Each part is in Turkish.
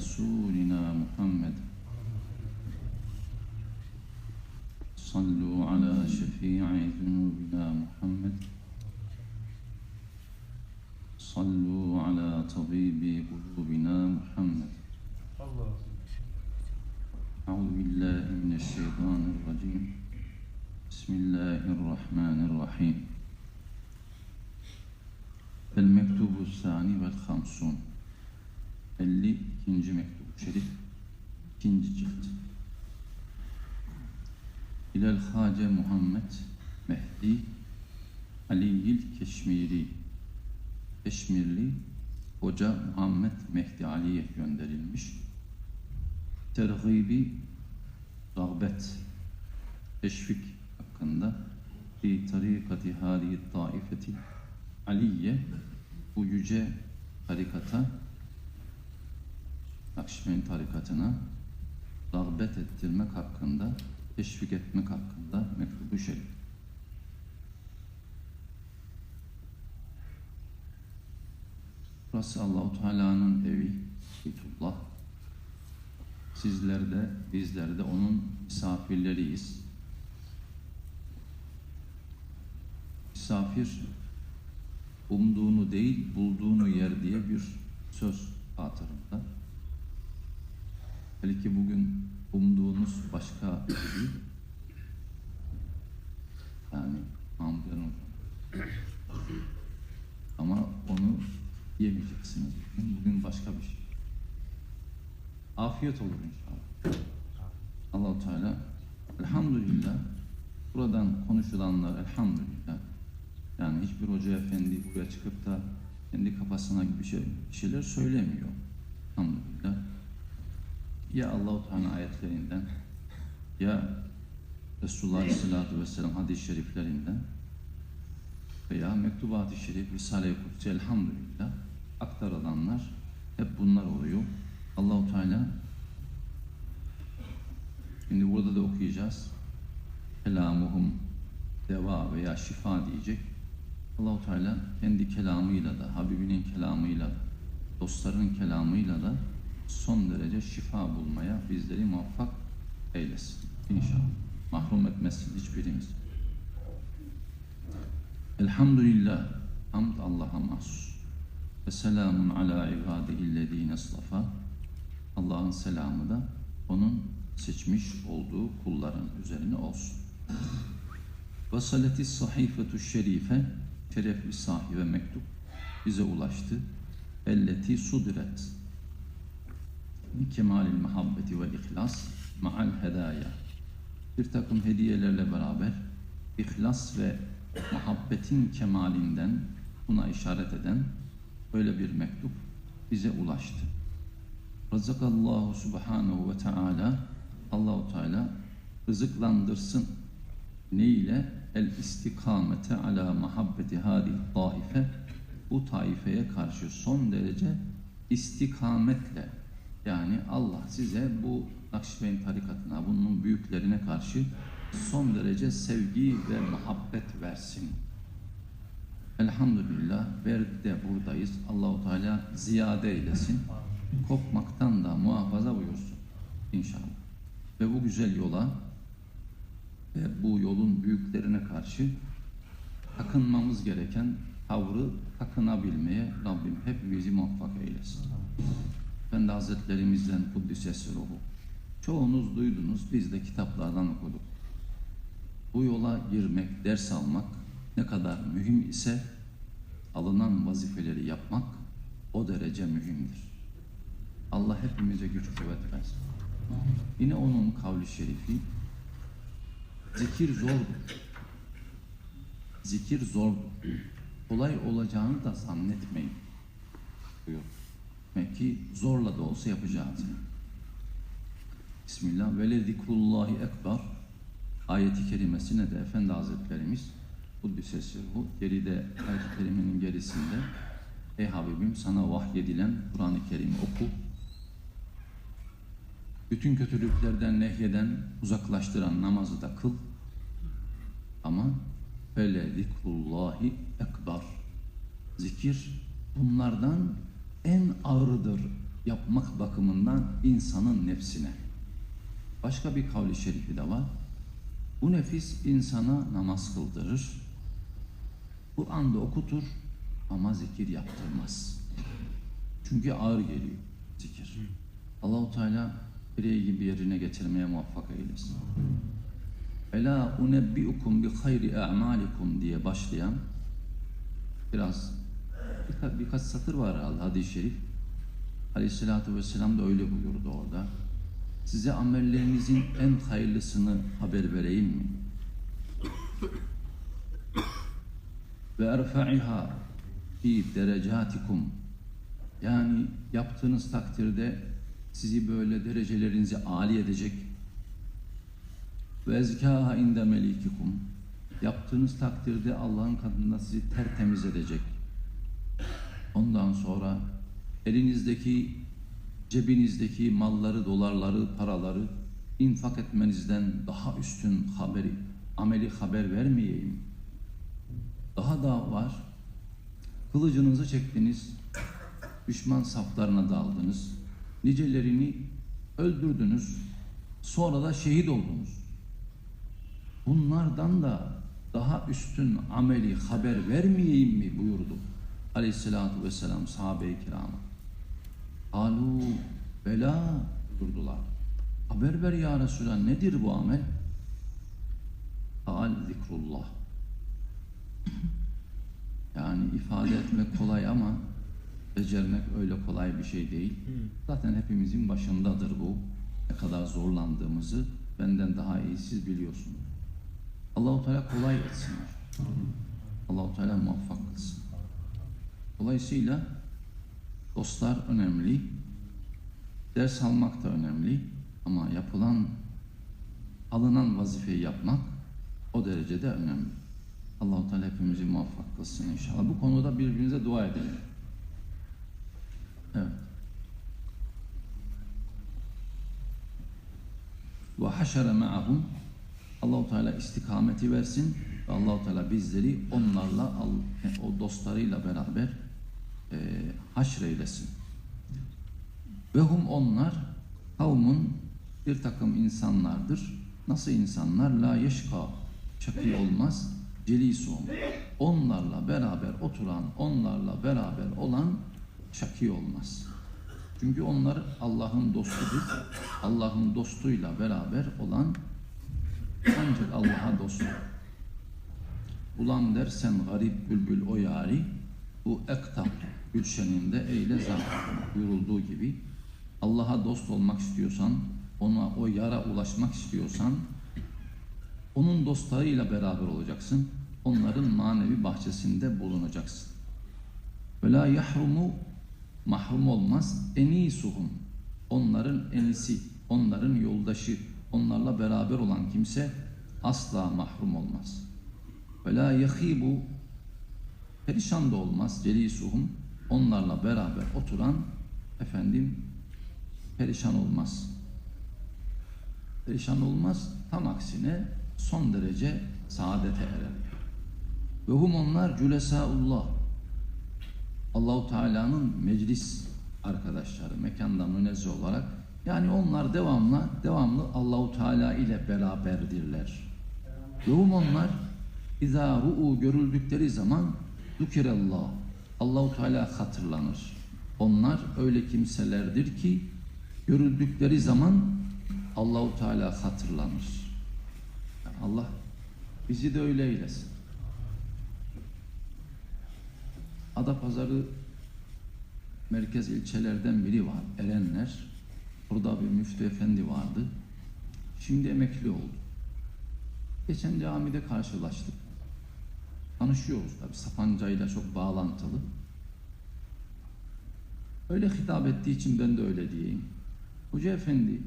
رسولنا محمد. صلوا على شفيع ذنوبنا محمد. صلوا على طبيب قلوبنا محمد. أعوذ بالله من الشيطان الرجيم. بسم الله الرحمن الرحيم. المكتوب الثاني والخمسون. 52. mektup şerif 2. cilt İlel Hace Muhammed Mehdi Aliyil Keşmiri Keşmirli Hoca Muhammed Mehdi Ali'ye gönderilmiş tergibi rağbet teşvik hakkında fi tarikati hadihi taifeti Aliye bu yüce tarikata Nakşibendi tarikatına rağbet ettirmek hakkında teşvik etmek hakkında mektubu şerif. Burası Allahu Teala'nın evi, Beytullah. Sizler de, bizler de onun misafirleriyiz. Misafir, umduğunu değil, bulduğunu yer diye bir söz hatırımda. Belki bugün umduğunuz başka biri, yani hamdın ama onu yemeyeceksiniz. Bugün, bugün başka bir şey. Afiyet olur inşallah. Allahu Teala elhamdülillah buradan konuşulanlar elhamdülillah yani hiçbir hoca efendi buraya çıkıp da kendi kafasına şey, bir şeyler söylemiyor. Elhamdülillah. Ya Allahu Teala ayetlerinden ya Resulullah Aleyhisselatü Vesselam hadis-i şeriflerinden veya mektubat-ı şerif, Risale-i Kutsi elhamdülillah aktarılanlar hep bunlar oluyor. Allahu Teala şimdi burada da okuyacağız. Kelamuhum deva veya şifa diyecek. Allahu Teala kendi kelamıyla da, Habibinin kelamıyla da, dostlarının kelamıyla da son derece şifa bulmaya bizleri muvaffak eylesin. İnşallah. Mahrum etmesin hiçbirimiz. Elhamdülillah. Hamd Allah'a mahsus. Ve selamun ala ibadihillezine istafa. Allah'ın selamı da onun seçmiş olduğu kulların üzerine olsun. Ve salati sahifetu şerife şerefli sahibe mektup bize ulaştı. Elleti sudiret kemalil muhabbeti ve ihlas ma'al hedaya bir takım hediyelerle beraber ihlas ve muhabbetin kemalinden buna işaret eden böyle bir mektup bize ulaştı. Rızakallahu subhanahu ve teala Allahu Teala rızıklandırsın. Ne ile? El istikamete ala muhabbeti hadi taife bu taifeye karşı son derece istikametle yani Allah size bu Nakşibendi tarikatına, bunun büyüklerine karşı son derece sevgi ve muhabbet versin. Elhamdülillah verdi de buradayız. Allahu Teala ziyade eylesin. Kopmaktan da muhafaza buyursun inşallah. Ve bu güzel yola ve bu yolun büyüklerine karşı takınmamız gereken tavrı takınabilmeye Rabbim hepimizi muvaffak eylesin. Efendi Hazretlerimizden Kuddisesi ruhu. Çoğunuz duydunuz, biz de kitaplardan okuduk. Bu yola girmek, ders almak ne kadar mühim ise alınan vazifeleri yapmak o derece mühimdir. Allah hepimize güç kuvvet versin. Yine onun kavli şerifi zikir zordur. Zikir zordur. Kolay olacağını da zannetmeyin. Buyur. Demek ki zorla da olsa yapacağız. Bismillah. Ve le zikrullahi ekber. Ayeti kerimesine de Efendi Hazretlerimiz Kuddisesi bu geride ayet-i kerimenin gerisinde Ey Habibim sana vahyedilen Kur'an-ı Kerim'i oku. Bütün kötülüklerden nehyeden, uzaklaştıran namazı da kıl. Ama Fele zikrullahi ekber. Zikir bunlardan en ağırıdır. yapmak bakımından insanın nefsine. Başka bir kavli şerifi de var. Bu nefis insana namaz kıldırır. Kur'an'da okutur ama zikir yaptırmaz. Çünkü ağır geliyor zikir. Allahu Teala bireyi gibi yerine getirmeye muvaffak eylesin. Ela unebbiukum bi hayri a'malikum diye başlayan biraz birkaç satır var herhalde hadis-i şerif. Aleyhisselatü Vesselam da öyle buyurdu orada. Size amellerinizin en hayırlısını haber vereyim mi? Ve erfa'iha fi derecatikum yani yaptığınız takdirde sizi böyle derecelerinizi âli edecek ve ezkâha inde melikikum yaptığınız takdirde Allah'ın katında sizi tertemiz edecek. Ondan sonra elinizdeki cebinizdeki malları, dolarları, paraları infak etmenizden daha üstün haberi, ameli haber vermeyeyim. Daha da var. Kılıcınızı çektiniz, düşman saflarına daldınız, nicelerini öldürdünüz, sonra da şehit oldunuz. Bunlardan da daha üstün ameli haber vermeyeyim mi buyurdu aleyhissalatü vesselam sahabe-i kirama. Alu bela durdular. Haber ver ya Resulallah nedir bu amel? Al zikrullah. Yani ifade etmek kolay ama becermek öyle kolay bir şey değil. Zaten hepimizin başındadır bu. Ne kadar zorlandığımızı benden daha iyi siz biliyorsunuz. Allahu Teala kolay etsin. Allahu Teala muvaffak kılsın. Dolayısıyla dostlar önemli, ders almak da önemli ama yapılan, alınan vazifeyi yapmak o derecede önemli. Allahu Teala hepimizi muvaffak kılsın inşallah. Bu konuda birbirimize dua edelim. Evet. Ve haşere ma'ahum Allahu Teala istikameti versin ve Allahu Teala bizleri onlarla o dostlarıyla beraber e, haşreylesin. Ve hum onlar kavmun bir takım insanlardır. Nasıl insanlar? La yeşka çakı olmaz. Celisum. Onlarla beraber oturan, onlarla beraber olan çakı olmaz. Çünkü onlar Allah'ın dostudur. Allah'ın dostuyla beraber olan ancak Allah'a dost. Ulan dersen garip bülbül o yari, bu ektap gülşeninde eyle zar buyurulduğu gibi Allah'a dost olmak istiyorsan, ona o yara ulaşmak istiyorsan, onun dostlarıyla beraber olacaksın. Onların manevi bahçesinde bulunacaksın. Ve la yahrumu mahrum olmaz. Enisuhum. Onların enisi, onların yoldaşı, onlarla beraber olan kimse asla mahrum olmaz. Ve la yahibu perişan da olmaz. Celisuhum onlarla beraber oturan efendim perişan olmaz. Perişan olmaz. Tam aksine son derece saadete erer. Ve hum onlar cülesaullah. Allahu Teala'nın meclis arkadaşları mekandan münezzeh olarak yani onlar devamlı devamlı Allahu Teala ile beraberdirler. Ve hum onlar izâ ru'u görüldükleri zaman zükirallah Allahu Teala hatırlanır. Onlar öyle kimselerdir ki görüldükleri zaman Allahu Teala hatırlanır. Allah bizi de öyle eylesin. Adapazarı merkez ilçelerden biri var. Erenler. Burada bir müftü efendi vardı. Şimdi emekli oldu. Geçen camide karşılaştık. Tanışıyoruz tabi Sapanca'yla çok bağlantılı. Öyle hitap ettiği için ben de öyle diyeyim. Hoca efendi,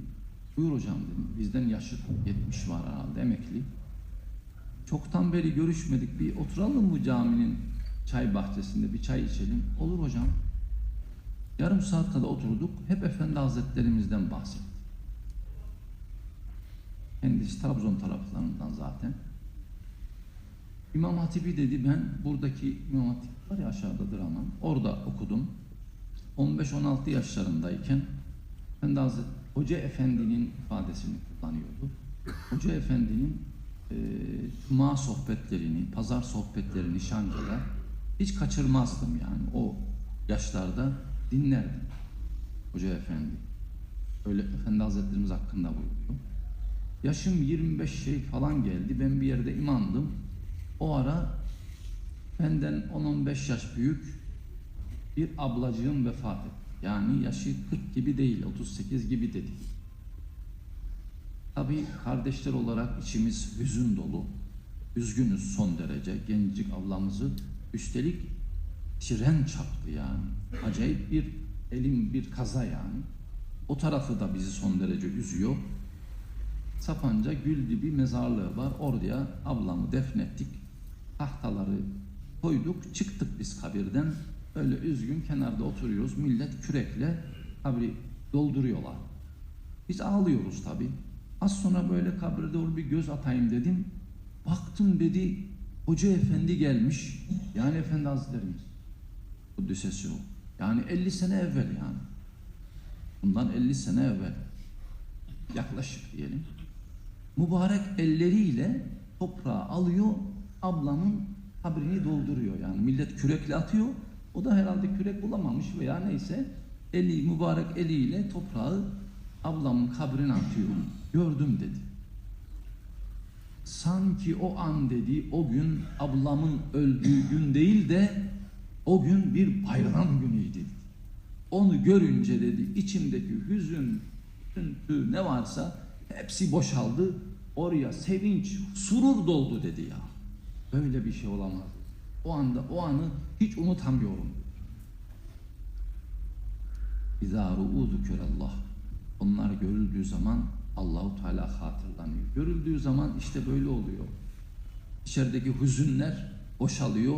buyur hocam dedim. Bizden yaşı 70 var herhalde emekli. Çoktan beri görüşmedik. Bir oturalım bu caminin çay bahçesinde bir çay içelim. Olur hocam. Yarım saat kadar oturduk. Hep Efendi Hazretlerimizden bahsettik. Kendisi Trabzon taraflarından zaten. İmam Hatibi dedi ben buradaki İmam Hatip var ya aşağıdadır ama orada okudum. 15-16 yaşlarındayken ben de Hoca Efendi'nin ifadesini kullanıyordu. Hoca Efendi'nin e, cuma sohbetlerini, pazar sohbetlerini Şanca'da hiç kaçırmazdım yani. O yaşlarda dinlerdim. Hoca Efendi. Öyle Efendi Hazretlerimiz hakkında buyuruyor. Yaşım 25 şey falan geldi. Ben bir yerde imandım. O ara benden 10-15 yaş büyük bir ablacığım vefat etti. Yani yaşı 40 gibi değil, 38 gibi de değil. Tabii kardeşler olarak içimiz hüzün dolu. Üzgünüz son derece. Gencik ablamızı üstelik tren çarptı yani. Acayip bir elim bir kaza yani. O tarafı da bizi son derece üzüyor. Sapanca Güldibi mezarlığı var. Oraya ablamı defnettik. Tahtaları koyduk. Çıktık biz kabirden. Öyle üzgün kenarda oturuyoruz. Millet kürekle kabri dolduruyorlar. Biz ağlıyoruz tabi. Az sonra böyle kabre doğru bir göz atayım dedim. Baktım dedi Hoca Efendi gelmiş. Yani Efendi Hazretlerimiz. Kuddisesi o. Yani 50 sene evvel yani. Bundan 50 sene evvel. Yaklaşık diyelim. Mübarek elleriyle toprağı alıyor, ablamın kabrini dolduruyor. Yani millet kürekle atıyor. O da herhalde kürek bulamamış veya neyse eli mübarek eliyle toprağı ablamın kabrine atıyor. Gördüm dedi. Sanki o an dedi o gün ablamın öldüğü gün değil de o gün bir bayram günüydü. Onu görünce dedi içimdeki hüzün, üzüntü ne varsa hepsi boşaldı. Oraya sevinç, surur doldu dedi ya. Böyle bir şey olamaz. O anda o anı hiç unutamıyorum. İzâ ru'û Allah. Onlar görüldüğü zaman Allahu Teala hatırlanıyor. Görüldüğü zaman işte böyle oluyor. İçerideki hüzünler boşalıyor.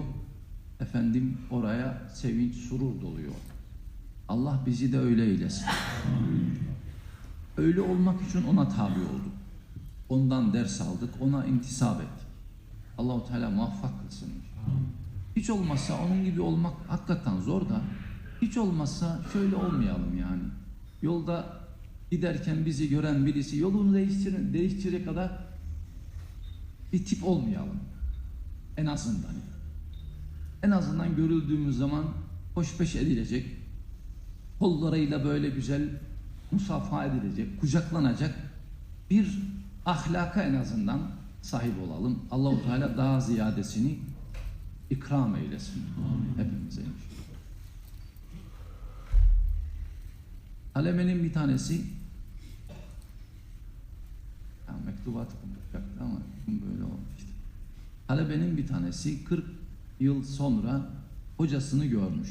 Efendim oraya sevinç, surur doluyor. Allah bizi de öyle eylesin. Öyle olmak için ona tabi olduk. Ondan ders aldık, ona intisap ettik. Allahu Teala muvaffak kılsın. Hiç olmazsa onun gibi olmak hakikaten zor da hiç olmazsa şöyle olmayalım yani. Yolda giderken bizi gören birisi yolunu değiştirir, değiştirecek kadar bir tip olmayalım. En azından. En azından görüldüğümüz zaman hoşbeş edilecek, kollarıyla böyle güzel musafa edilecek, kucaklanacak bir ahlaka en azından sahip olalım. Allahu Teala daha ziyadesini ikram eylesin. Hepimize inşallah. Alemenin bir tanesi ya mektubat konuşacaktı ama böyle olmuştu. Halebe'nin bir tanesi 40 yıl sonra hocasını görmüş.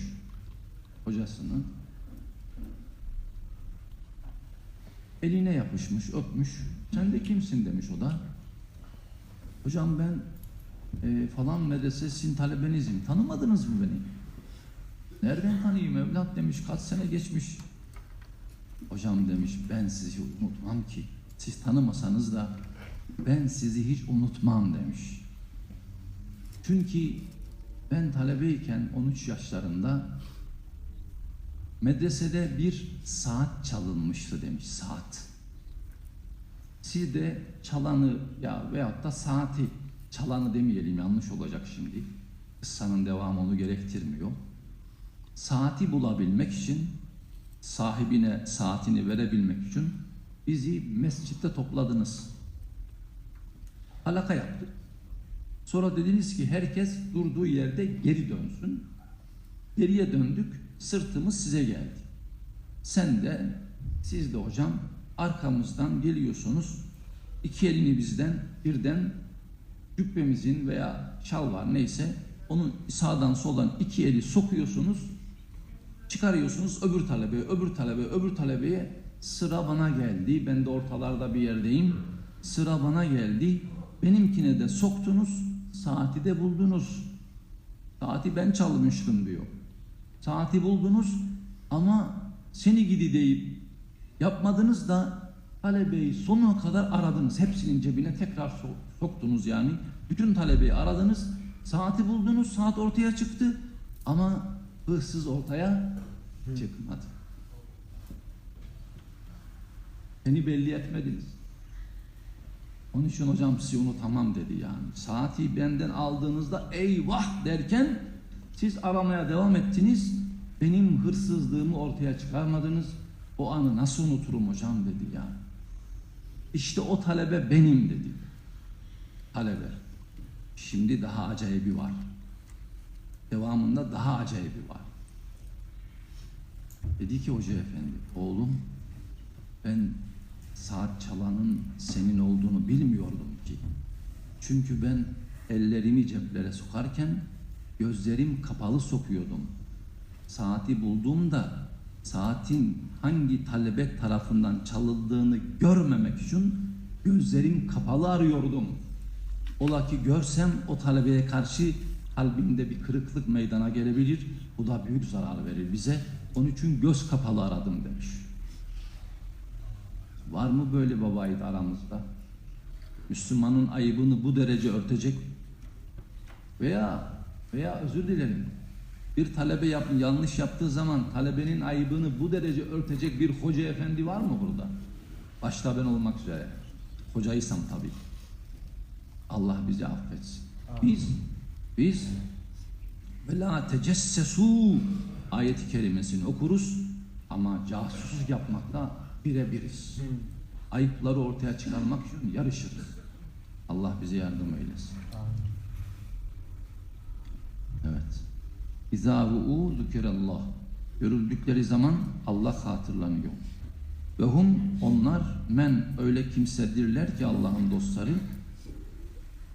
Hocasını eline yapışmış, öpmüş. Sen de kimsin demiş o da. Hocam ben e, falan medrese sizin talebenizim. Tanımadınız mı beni? Nereden tanıyayım evlat demiş. Kaç sene geçmiş. Hocam demiş ben sizi unutmam ki. Siz tanımasanız da ben sizi hiç unutmam demiş. Çünkü ben talebeyken 13 yaşlarında medresede bir saat çalınmıştı demiş saat. Siz de çalanı ya veyahut da saati çalanı demeyelim yanlış olacak şimdi. Kıssanın devamı onu gerektirmiyor. Saati bulabilmek için sahibine saatini verebilmek için bizi mescitte topladınız. Alaka yaptık. Sonra dediniz ki herkes durduğu yerde geri dönsün. Geriye döndük. Sırtımız size geldi. Sen de siz de hocam arkamızdan geliyorsunuz. İki elini bizden birden cübbemizin veya şal var neyse onun sağdan soldan iki eli sokuyorsunuz çıkarıyorsunuz öbür talebeye, öbür talebeye, öbür talebeye sıra bana geldi. Ben de ortalarda bir yerdeyim. Sıra bana geldi. Benimkine de soktunuz, saati de buldunuz. Saati ben çalmıştım diyor. Saati buldunuz ama seni gidi deyip yapmadınız da talebeyi sonuna kadar aradınız. Hepsinin cebine tekrar soktunuz yani. Bütün talebeyi aradınız. Saati buldunuz, saat ortaya çıktı ama hırsız ortaya Çıkmadı. Beni belli etmediniz. Onun için hocam sizi unutamam dedi yani. Saati benden aldığınızda eyvah derken siz aramaya devam ettiniz. Benim hırsızlığımı ortaya çıkarmadınız. O anı nasıl unuturum hocam dedi yani. İşte o talebe benim dedi. Talebe. Şimdi daha acayibi var. Devamında daha acayibi var. Dedi ki hoca efendi, oğlum ben saat çalanın senin olduğunu bilmiyordum ki. Çünkü ben ellerimi ceplere sokarken gözlerim kapalı sokuyordum. Saati bulduğumda saatin hangi talebe tarafından çalındığını görmemek için gözlerim kapalı arıyordum. Ola ki görsem o talebeye karşı kalbimde bir kırıklık meydana gelebilir. Bu da büyük zarar verir bize. Onun için göz kapalı aradım demiş. Var mı böyle babaydı aramızda? Müslümanın ayıbını bu derece örtecek veya veya özür dilerim. Bir talebe yap, yanlış yaptığı zaman talebenin ayıbını bu derece örtecek bir hoca efendi var mı burada? Başta ben olmak üzere. Hocaysam tabii. Allah bizi affetsin. Biz biz ve la tecessesu ayeti kerimesini okuruz ama casusluk yapmakta birebiriz. Ayıpları ortaya çıkarmak için yarışırız. Allah bize yardım eylesin. Evet. İzâ ru'û zükirallah. Görüldükleri zaman Allah hatırlanıyor. Ve hum onlar men öyle kimsedirler ki Allah'ın dostları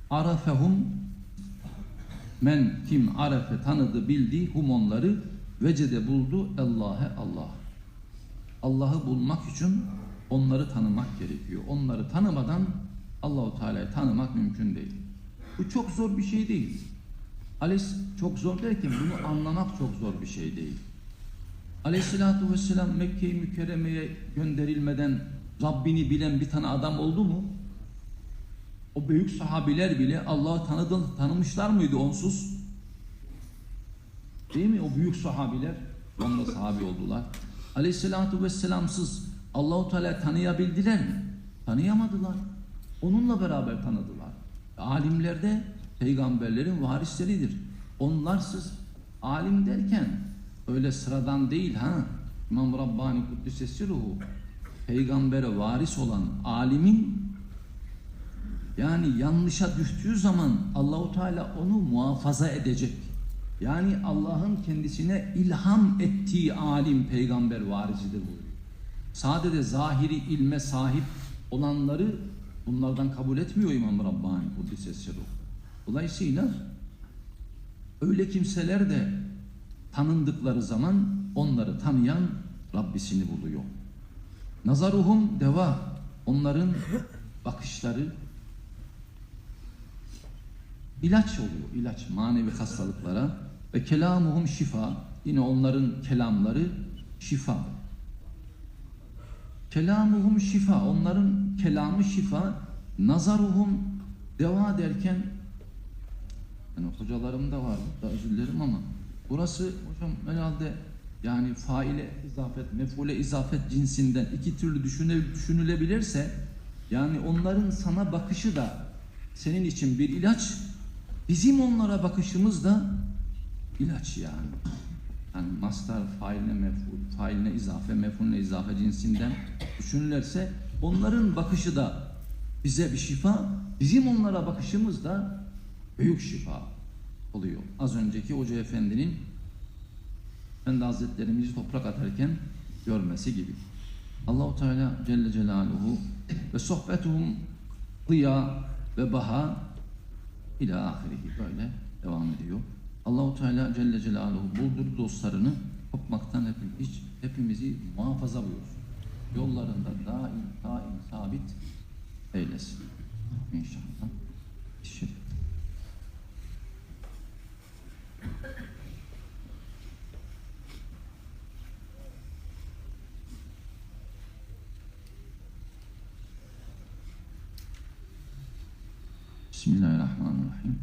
arafehum men kim arefe tanıdı bildi hum onları vecede buldu Allah'e Allah. Allah'ı bulmak için onları tanımak gerekiyor. Onları tanımadan Allahu Teala'yı tanımak mümkün değil. Bu çok zor bir şey değil. Ales çok zor derken bunu anlamak çok zor bir şey değil. Aleyhissalatu vesselam Mekke-i Mükerreme'ye gönderilmeden Rabbini bilen bir tane adam oldu mu? O büyük sahabiler bile Allah'ı tanıdı, tanımışlar mıydı onsuz? Değil mi? O büyük sahabiler onunla sahabi oldular. Aleyhissalatu vesselamsız Allahu Teala tanıyabildiler mi? Tanıyamadılar. Onunla beraber tanıdılar. Alimler de peygamberlerin varisleridir. Onlarsız alim derken öyle sıradan değil ha. İmam Rabbani Kuddisesi ruhu peygambere varis olan alimin yani yanlışa düştüğü zaman Allahu Teala onu muhafaza edecek. Yani Allah'ın kendisine ilham ettiği alim peygamber varisidir buyuruyor. Sadece zahiri ilme sahip olanları bunlardan kabul etmiyor İmam Rabbani Kuddisesi ruhu. Dolayısıyla öyle kimseler de tanındıkları zaman onları tanıyan Rabbisini buluyor. Nazaruhum deva onların bakışları ilaç oluyor. ilaç manevi hastalıklara ve kelamuhum şifa yine onların kelamları şifa. Kelamuhum şifa onların kelamı şifa nazaruhum deva derken yani hocalarım da var da özür dilerim ama burası hocam herhalde yani faile izafet, mefule izafet cinsinden iki türlü düşüne, düşünülebilirse yani onların sana bakışı da senin için bir ilaç bizim onlara bakışımız da ilaç yani. Yani mastar failine meful, failine izafe, mefulüne izafe cinsinden düşünülürse onların bakışı da bize bir şifa, bizim onlara bakışımız da büyük şifa oluyor. Az önceki Hoca Efendi'nin Efendi Hazretlerimizi toprak atarken görmesi gibi. Allahu Teala Celle Celaluhu ve sohbetuhum ziya ve baha ila ahirihi böyle devam ediyor. Allahu Teala Celle Celaluhu buldur dostlarını kopmaktan hepimiz, hiç, hepimizi muhafaza buyursun. Yollarında daim, daim, sabit eylesin. İnşallah. Şerif. Bismillahirrahmanirrahim.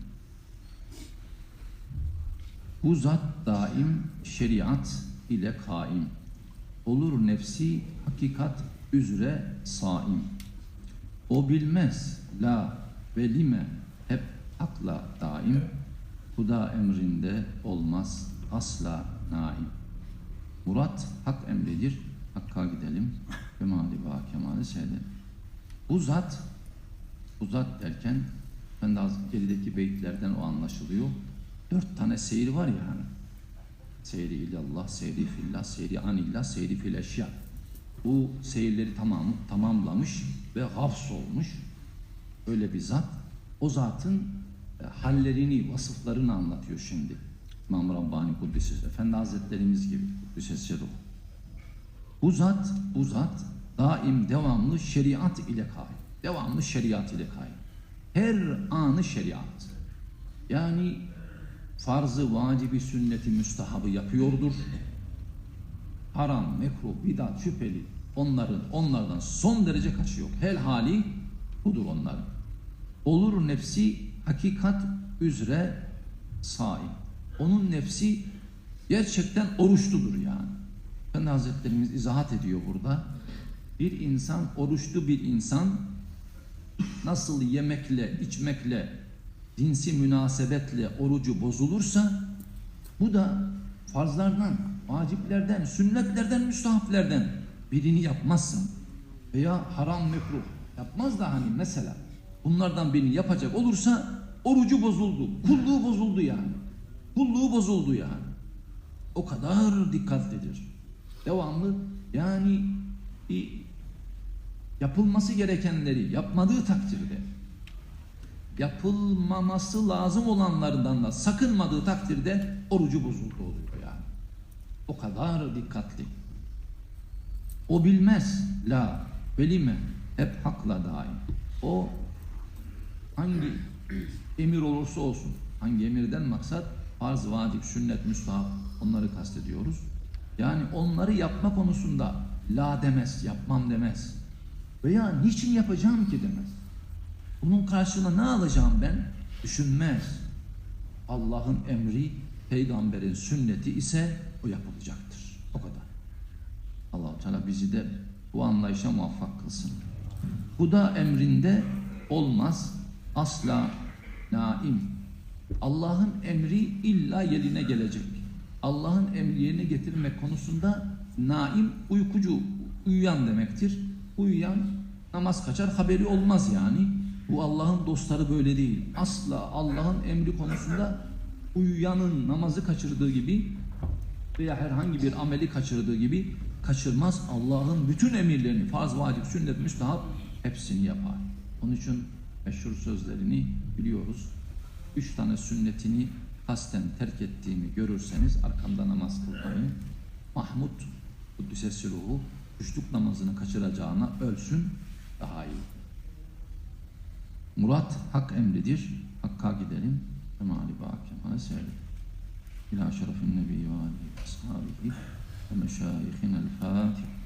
Bu zat daim şeriat ile kaim. Olur nefsi hakikat üzere saim. O bilmez la ve lime hep hakla daim. Huda emrinde olmaz asla naim. Murat hak emridir. Hakka gidelim. Kemali ba kemali seyredelim. Bu zat, bu zat derken ben de gerideki beyitlerden o anlaşılıyor. Dört tane seyir var ya hani. Seyri ilallah, seyri fillah, seyri anillah, seyri fil eşya. Bu seyirleri tamam, tamamlamış ve hafs olmuş. Öyle bir zat. O zatın hallerini, vasıflarını anlatıyor şimdi. İmam Rabbani Kuddisiz. Efendi Hazretlerimiz gibi. Kuddisiz Ruh. Bu zat, bu zat daim devamlı şeriat ile kaim. Devamlı şeriat ile kaim. Her anı şeriat. Yani farzı, vacibi, sünneti, müstahabı yapıyordur. Haram, mekruh, bidat, şüpheli onların onlardan son derece kaçıyor. Hel hali budur onların. Olur nefsi hakikat üzere saim. Onun nefsi gerçekten oruçludur yani. Efendi Hazretlerimiz izahat ediyor burada. Bir insan, oruçlu bir insan nasıl yemekle, içmekle, dinsi münasebetle orucu bozulursa bu da farzlardan, vaciplerden, sünnetlerden, müstahaplerden birini yapmazsın veya haram mekruh yapmaz da hani mesela bunlardan birini yapacak olursa orucu bozuldu, kulluğu bozuldu yani. Kulluğu bozuldu yani. O kadar dikkatlidir. Devamlı yani yapılması gerekenleri yapmadığı takdirde yapılmaması lazım olanlardan da sakınmadığı takdirde orucu bozuldu oluyor yani. O kadar dikkatli. O bilmez la velime hep hakla daim. O hangi emir olursa olsun hangi emirden maksat farz, vacip, sünnet, müstahap onları kastediyoruz. Yani onları yapma konusunda la demez, yapmam demez. Veya niçin yapacağım ki demez. Bunun karşılığında ne alacağım ben? Düşünmez. Allah'ın emri, peygamberin sünneti ise o yapılacaktır. O kadar. allah Teala bizi de bu anlayışa muvaffak kılsın. Bu da emrinde olmaz. Asla naim. Allah'ın emri illa yerine gelecek. Allah'ın emri yerine getirmek konusunda naim uykucu, uyuyan demektir. Uyuyan namaz kaçar haberi olmaz yani. Bu Allah'ın dostları böyle değil. Asla Allah'ın emri konusunda uyuyanın namazı kaçırdığı gibi veya herhangi bir ameli kaçırdığı gibi kaçırmaz. Allah'ın bütün emirlerini, farz, vacip, sünnet, müstahap hepsini yapar. Onun için meşhur sözlerini biliyoruz. Üç tane sünnetini hasten terk ettiğimi görürseniz arkamda namaz kılmayı, Mahmud Kuddisesi ruhu üçlük namazını kaçıracağına ölsün daha iyi. Murat hak emridir. Hakka gidelim. Emali bâkemâ seyredim. İlâ şerefin nebi ve âlihi ve ashâbihi ve meşâihinel fâtiha.